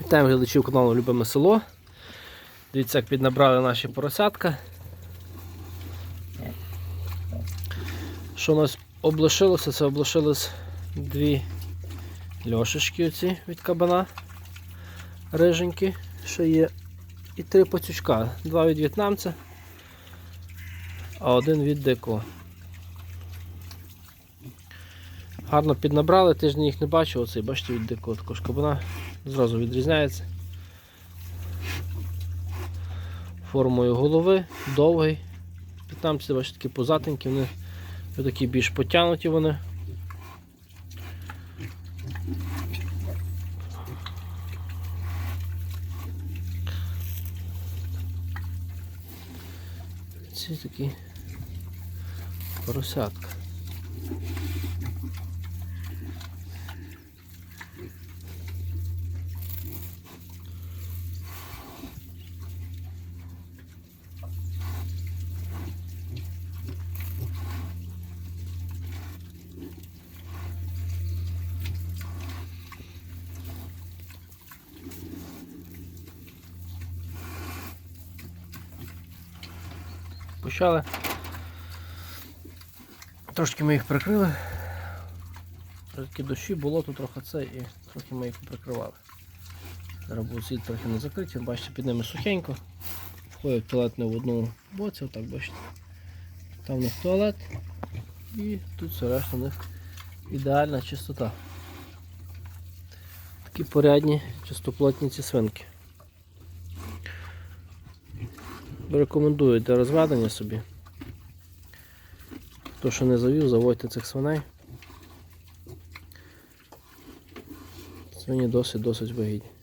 Вітаємо глядачів каналу Любиме село. Дивіться, як піднабрали наші поросятка. Що у нас облишилося? Це облишилось дві льошечки оці від кабана. Риженькі. Ще є і три пацючка. Два від в'єтнамця, а один від дикого. Гарно піднабрали, тиждень їх не бачив, оцей, бачите, від дикого також кабана зразу відрізняється. Формою голови, довгий. В'єтнамці, бачите, такі позатенькі, вони такі більш потягнуті вони. Ці такі поросятка. Почали. Трошки ми їх прикрили. Такі дощі, було тут трохи це і трохи ми їх прикривали. Зараз будуть сидіти трохи не закриті, бачите, під ними сухенько. Входять туалет не в одному боці, отак бачите. Там у них туалет і тут все решта у них ідеальна чистота. Такі порядні чистоплотні ці свинки. Рекомендую для розведення собі. Хто що не завів, заводьте цих свиней. Свині досить досить вигідні.